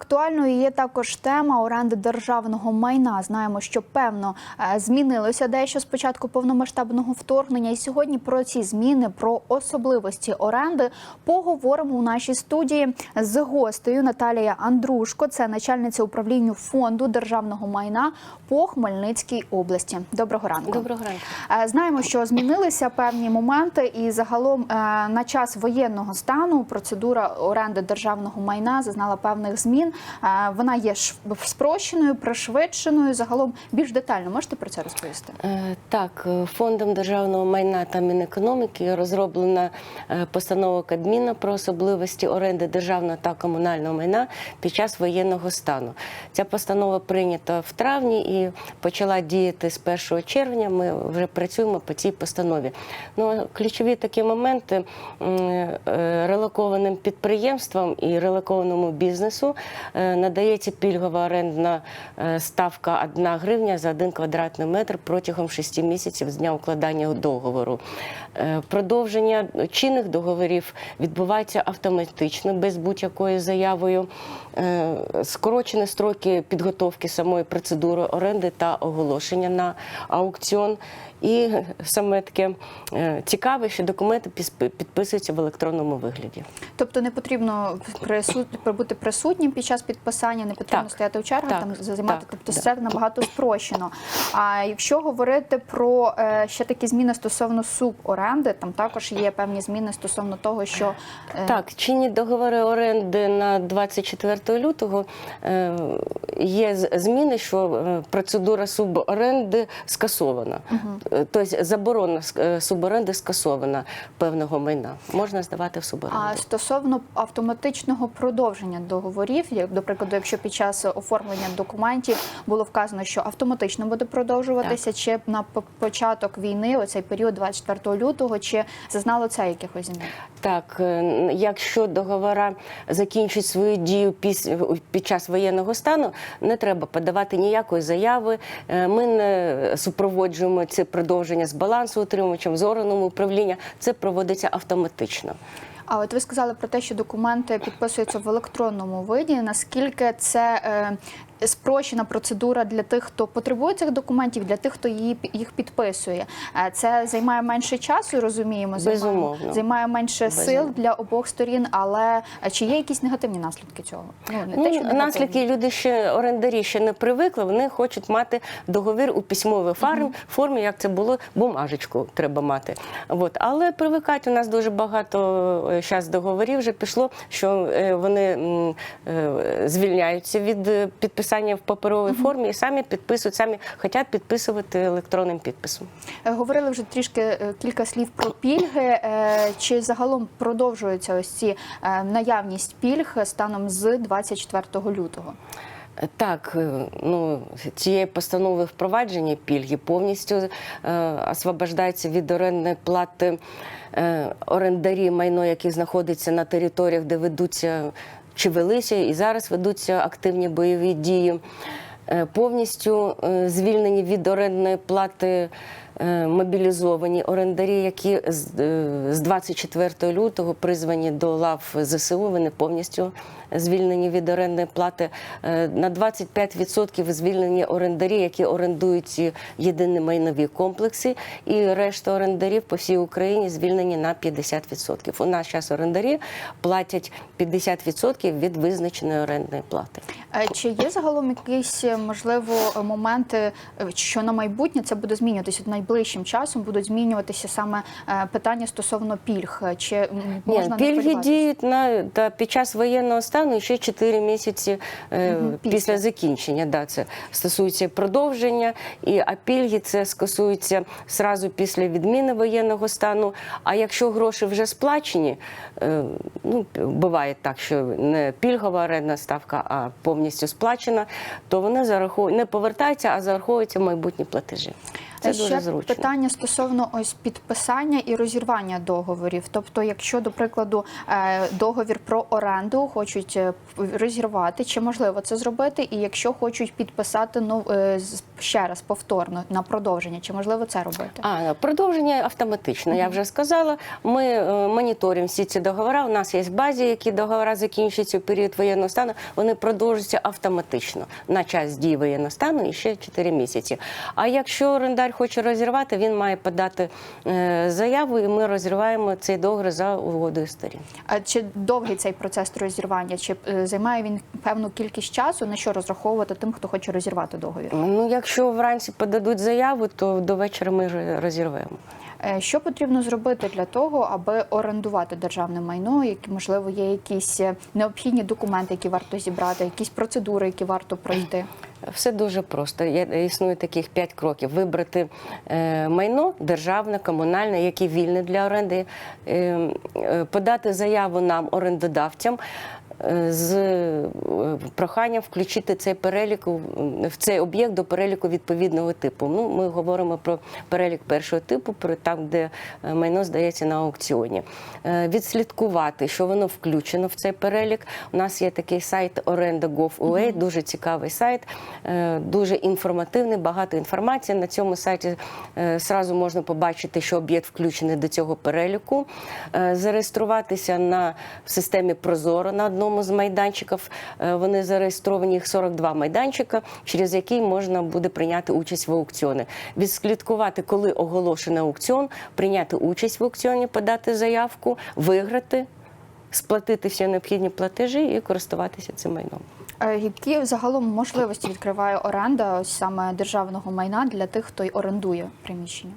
Актуальною є також тема оренди державного майна. Знаємо, що певно е, змінилося дещо з початку повномасштабного вторгнення. І сьогодні про ці зміни, про особливості оренди поговоримо у нашій студії з гостею Наталія Андрушко. Це начальниця управління фонду державного майна по Хмельницькій області. Доброго ранку. Доброго ранку. Е, Знаємо, що змінилися певні моменти, і загалом е, на час воєнного стану процедура оренди державного майна зазнала певних змін. Е, Вона є спрощеною, пришвидшеною. Загалом більш детально можете про це розповісти? Е, Так, е, фондом державного майна та Мінекономіки розроблена постанова Кабміна про особливості оренди державного та комунального майна під час воєнного стану. Ця постанова прийнята в травні і почала діяти з 1 червня. Ми вже працюємо по цій постанові. Ну, ключові такі моменти релокованим підприємствам і релокованому бізнесу надається пільгова орендна е, ставка 1 гривня за 1 квадратний метр протягом 6 місяців з дня укладання договору. Е, Продовження чинних договорів відбувається автоматично, без будь-якої заявою. Е, Скорочені строки підготовки самої процедури оренди та оголошення на аукціон. І саме таке е, цікаве, що документи підписуються в електронному вигляді. Тобто не потрібно присут... бути присутнім під час підписання, не потрібно Так. стояти у чергах, Так. там займати. Так. Тобто Да. це набагато спрощено. А якщо говорити про е, ще такі зміни стосовно суборенди, там також є певні зміни стосовно того, що Так, чинні договори оренди на 24 лютого е, є зміни, що е, процедура суборенди скасована. Е, Тобто заборона суборенди скасована певного майна. Можна здавати в суборенду. А стосовно автоматичного продовження договорів, як до прикладу, якщо під час оформлення документів було вказано, що автоматично буде продовжуватися, чи на початок війни, оцей період 24 лютого, чи зазнало це якихось змін? Так, якщо договора закінчать свою дію піс- під час воєнного стану, не треба подавати ніякої заяви. Е, Ми не супроводжуємо це продовження з балансу утримувачем, з органом управління. Це проводиться автоматично. А от ви сказали про те, що документи підписуються в електронному виді. Наскільки це е, спрощена процедура для тих, хто потребує цих документів, для тих, хто її їх підписує? Е, Це займає менше часу, розуміємо. займає- Безумовно. займає менше сил для обох сторін. Але е, чи є якісь негативні наслідки цього? Ну не Ну, те, що наслідки люди ще орендарі ще не привикли. Вони хочуть мати договір у письмовій фарм, формі, як це було, бумажечку треба мати. От. Але привикають у нас дуже багато зараз договорів вже пішло, що е, вони е, звільняються від е, підписання в паперовій формі і самі підписують, самі хочуть підписувати електронним підписом. Говорили вже трішки кілька слів про пільги. Чи загалом продовжується ось ці наявність пільг станом з 24 лютого? Так, ну цієї постанови впровадження пільги повністю е, освобождається від орендної плати орендарі майно, які знаходяться на територіях, де ведуться чи велися і зараз ведуться активні бойові дії. Е, Повністю е, звільнені від орендної плати е, мобілізовані орендарі, які з е, з 24 лютого призвані до лав ЗСУ. Вони повністю звільнені від орендної плати. Е, На 25% звільнені орендарі, які орендують єдині майнові комплекси, і решта орендарів по всій Україні звільнені на 50%. У нас зараз орендарі платять 50% від визначеної орендної плати. Е, Чи є загалом якісь е, можливо е, моменти, е, що на майбутнє це буде змінюватися найближчим часом? Будуть змінюватися саме е, питання стосовно пільг? Е, Чи м, Ні, пільги діють на та під час воєнного стану ще 4 місяці е, після. після. закінчення. Да, це стосується продовження, і а пільги це стосується сразу після відміни воєнного стану. А якщо гроші вже сплачені, е, ну буває так, що не пільгова орендна ставка, а повністю сплачена, то вони зараховують не повертаються, а зараховуються в майбутні платежі. Це Ще дуже зручно. питання стосовно ось підписання і розірвання договорів. Тобто, якщо, до прикладу, е, договір про оренду хочуть е, розірвати, чи можливо це зробити? І якщо хочуть підписати е, з- ще раз повторно на продовження, чи можливо це робити? А продовження автоматично. Я вже сказала. Ми е, моніторимо всі ці договори. У нас є в базі, які договори закінчуються у період воєнного стану. Вони продовжуються автоматично на час дії воєнного стану і ще 4 місяці. А якщо орендар хоче розірвати, він має подати е, заяву, і ми розриваємо цей договір за угодою сторін. А чи довгий цей процес розірвання? Чи е, займає він певну кількість часу? На що розраховувати тим, хто хоче розірвати договір? Ну, якщо вранці подадуть заяву, то до вечора ми розірвемо. Е, Що потрібно зробити для того, аби орендувати державне майно? Які можливо є якісь е, необхідні документи, які варто зібрати, якісь процедури, які варто пройти? Все дуже просто. Існує таких п'ять кроків: вибрати е, майно державне, комунальне, яке вільне для оренди, е, е, подати заяву нам, орендодавцям. Е, З е, проханням включити цей перелік в цей об'єкт до переліку відповідного типу. Ну, ми говоримо про перелік першого типу, про там, де е, майно здається на аукціоні. Відслідкувати, що воно включено в цей перелік. У нас є такий сайт orenda.gov.ua, дуже цікавий сайт, дуже інформативний, багато інформації. На цьому сайті зразу можна побачити, що об'єкт включений до цього переліку, зареєструватися на в системі Прозоро на одному з майданчиків. Е, Вони зареєстровані їх 42 майданчика, через які можна буде прийняти участь в аукціоні. Відслідкувати, коли оголошений аукціон, прийняти участь в аукціоні, подати заявку, виграти. Сплатити всі необхідні платежі і користуватися цим майном. Е, Які загалом можливості відкриває оренда ось саме державного майна для тих, хто й орендує приміщення?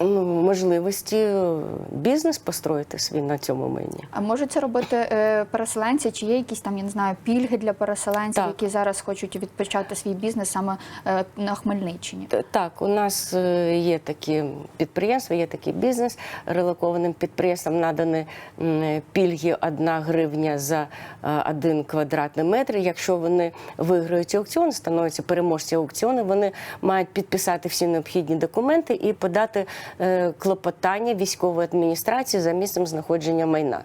Ну, можливості е, бізнес построїти свій на цьому майні. А можуть це робити е, переселенці? Чи є якісь там, я не знаю, пільги для переселенців, Так. які зараз хочуть відпочати свій бізнес саме е, на Хмельниччині? Так, у нас е, є такі підприємства, є такий бізнес. Релокованим підприємствам надані пільги 1 гривня за 1 квадратний метр. Якщо вони виграють аукціон, становляться переможці аукціону, вони мають підписати всі необхідні документи і подати е, клопотання військової адміністрації за місцем знаходження майна.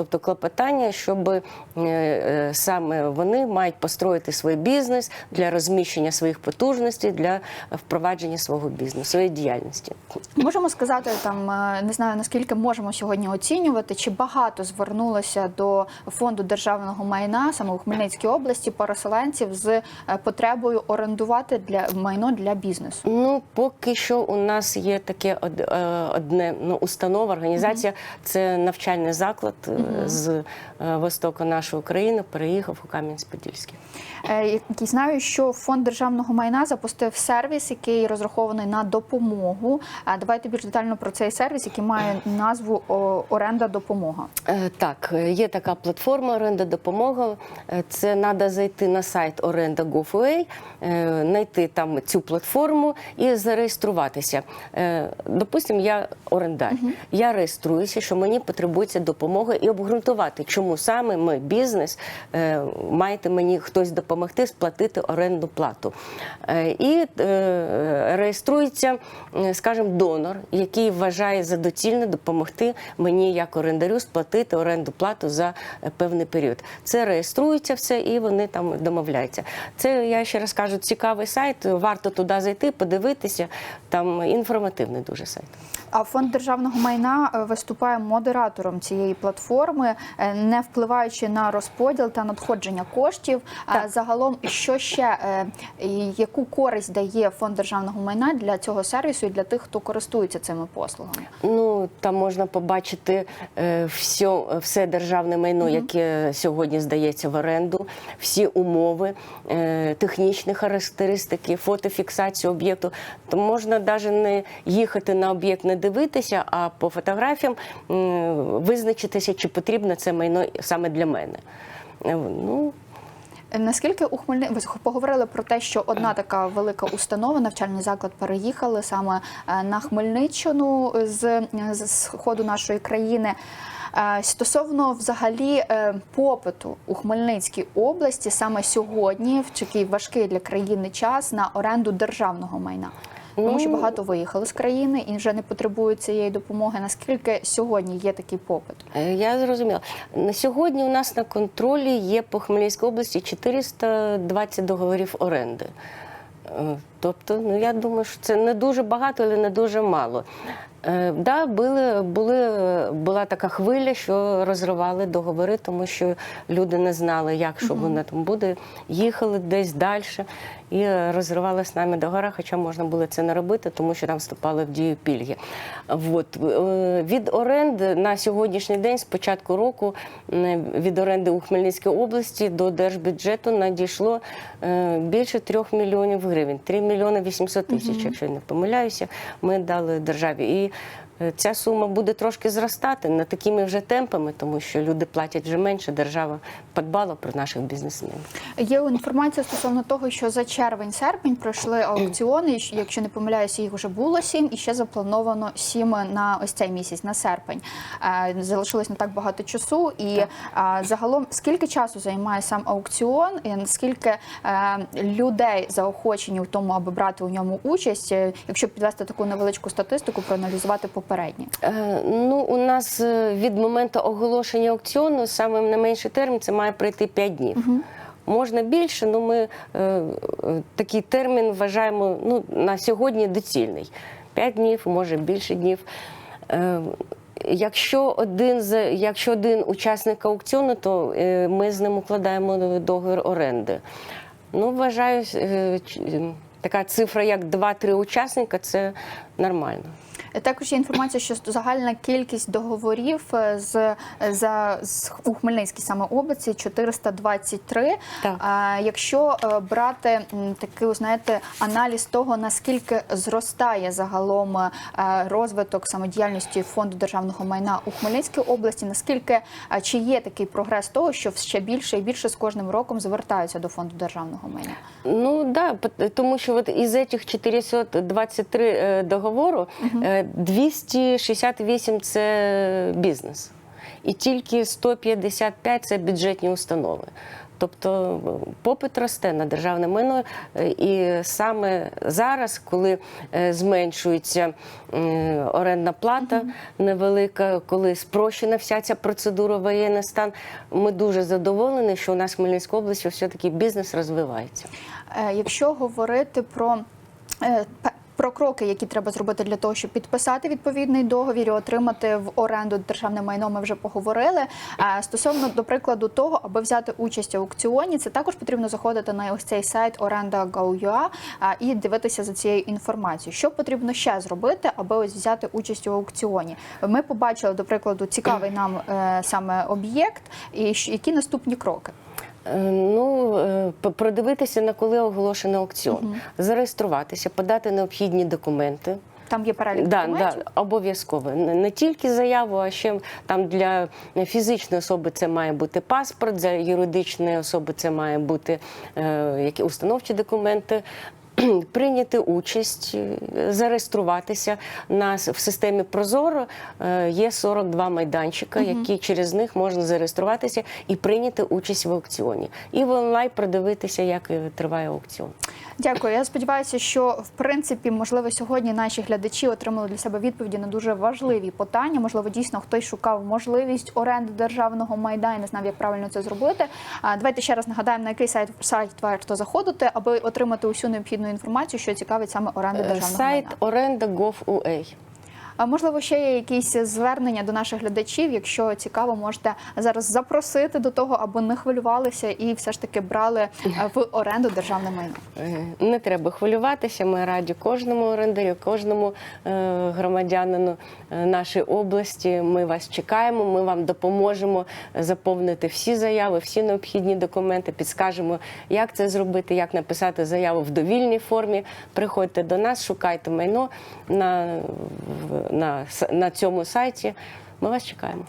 Тобто клопотання, щоб е, е, саме вони мають построїти свій бізнес для розміщення своїх потужностей, для впровадження свого бізнесу, своєї діяльності. Можемо сказати, там е, не знаю наскільки можемо сьогодні оцінювати, чи багато звернулося до фонду державного майна саме у Хмельницькій області переселенців з потребою орендувати для майно для бізнесу. Ну, поки що у нас є таке од- одне ну, установа, організація. Це навчальний заклад е, з е, востоку нашої України. Переїхав у Кам'янець-Подільський. Е, який знаю, що фонд державного майна запустив сервіс, який розрахований на допомогу. Давайте більш детально про цей сервіс, який має назву Оренда допомога. Е, Так, е, є така платформа оренда допомога. Це треба зайти на сайт orenda.gov.ua, е, знайти там цю платформу і зареєструватися. Допустимо, я орендар. Я реєструюся, що мені потребується допомога і обґрунтувати, чому саме ми, бізнес, маєте мені хтось допомогти сплатити орендну плату. Е, І е, реєструється, е, скажімо, донор, який вважає за доцільне допомогти мені як орендарю сплатити оренду плату за певний період. Це реєструється все і вони там домовляються. Це я ще раз кажу, цікавий сайт. Варто туди зайти, подивитися. Там інформативний дуже сайт. А фонд державного майна виступає модератором цієї платформи, не впливаючи на розподіл та надходження коштів. А загалом, що ще е, яку користь дає фонд державного майна для цього сервісу і для тих, хто користується цими послугами? Ну там можна побачити е, все, все державне майно, яке сьогодні здається в оренду, всі умови, е, технічні характеристики, фотофіксацію об'єкту. То можна навіть не їхати на об'єкт, не дивитися, а по фотографіям визначитися, чи потрібно це майно саме для мене. Ну, Наскільки у Хмельни... ви поговорили про те, що одна така велика установа, навчальний заклад, переїхали саме е, на Хмельниччину з, з сходу нашої країни. Е, Стосовно взагалі е, попиту у Хмельницькій області саме сьогодні, в такий важкий для країни час, на оренду державного майна. Тому що багато виїхали з країни і вже не потребують цієї допомоги. Наскільки сьогодні є такий попит? Е, Я зрозуміла. На сьогодні у нас на контролі є по Хмельницькій області 420 договорів оренди. Е, Тобто, ну я думаю, що це не дуже багато, але не дуже мало. Е, да, були, були, була така хвиля, що розривали договори, тому що люди не знали, як що воно там буде. Їхали десь далі і розривали з нами договори, хоча можна було це не робити, тому що там вступали в дію пільги. От. е, Від оренди на сьогоднішній день, з початку року, від оренди у Хмельницькій області до держбюджету надійшло е, більше трьох мільйонів гривень. 3 мільйони 800 тисяч, якщо я не помиляюся, ми дали державі. І ця сума буде трошки зростати не такими вже темпами, тому що люди платять вже менше. Держава подбала про наших бізнесменів. Є інформація стосовно того, що за червень-серпень пройшли аукціони. Якщо не помиляюся, їх вже було сім, і ще заплановано сім на ось цей місяць, на серпень. Е, Залишилось не так багато часу. І е, загалом, скільки часу займає сам аукціон, і наскільки е, людей заохочені в тому, аби брати у ньому участь, е, якщо підвести таку невеличку статистику, проаналізувати попередні. Е, Ну, у нас е, від моменту оголошення аукціону саме не менший термін це має пройти 5 днів. Можна більше, але ми е, е, такий термін вважаємо ну, на сьогодні доцільний. 5 днів, може більше днів. Е, Якщо один з якщо один учасник аукціону, то е, ми з ним укладаємо договір оренди. Ну, вважаю, така цифра, як 2-3 учасника, це нормально. Також є інформація, що загальна кількість договорів е, з, за, з у Хмельницькій саме області 423. Так. А, якщо е, брати такий, знаєте, аналіз того, наскільки зростає загалом е, розвиток самодіяльності фонду державного майна у Хмельницькій області, наскільки чи є такий прогрес того, що ще більше і більше з кожним роком звертаються до фонду державного майна? Ну да, тому що от із цих 423 е, договору е, 268 – це бізнес. І тільки 155 – це бюджетні установи. Тобто е, попит росте на державне майно, е, і саме зараз, коли е, зменшується е, орендна плата невелика, коли спрощена вся ця процедура воєнний стан, ми дуже задоволені, що у нас в Хмельницькій області все-таки бізнес розвивається. Е, Якщо говорити про е, про кроки, які треба зробити для того, щоб підписати відповідний договір і отримати в оренду державне майно, ми вже поговорили. Е, Стосовно до прикладу того, аби взяти участь в аукціоні, це також потрібно заходити на ось цей сайт оренда.gov.ua і дивитися за цією інформацією. Що потрібно ще зробити, аби ось взяти участь у аукціоні? Ми побачили, до прикладу, цікавий нам е, саме об'єкт, і які наступні кроки. Е, Ну, е, продивитися, на коли оголошений аукціон, зареєструватися, подати необхідні документи. Там є перелік Да, документів. да, обов'язково. Не, не тільки заяву, а ще там для фізичної особи це має бути паспорт, для юридичної особи це має бути е, які установчі документи. Прийняти участь, е, зареєструватися на в системі Прозоро е, є 42 майданчика, які через них можна зареєструватися і прийняти участь в аукціоні. І в онлайн продивитися, як е, триває аукціон. Дякую. Я сподіваюся, що в принципі, можливо, сьогодні наші глядачі отримали для себе відповіді на дуже важливі питання. Можливо, дійсно хтось шукав можливість оренди державного майна і не знав, як правильно це зробити. Давайте ще раз нагадаємо, на який сайт сайт варто заходити, аби отримати усю необхідну інформацію, що цікавить саме оренди Е, державного Сайт майна. оренда.gov.ua. Можливо, ще є якісь звернення до наших глядачів. Якщо цікаво, можете зараз запросити до того, аби не хвилювалися і все ж таки брали е, в оренду державне майно. Е, Не треба хвилюватися. Ми раді кожному орендарю, кожному е, громадянину нашої області. Ми вас чекаємо. Ми вам допоможемо заповнити всі заяви, всі необхідні документи. Підскажемо, як це зробити, як написати заяву в довільній формі. Приходьте до нас, шукайте майно на, на, на цьому сайті. Ми вас чекаємо.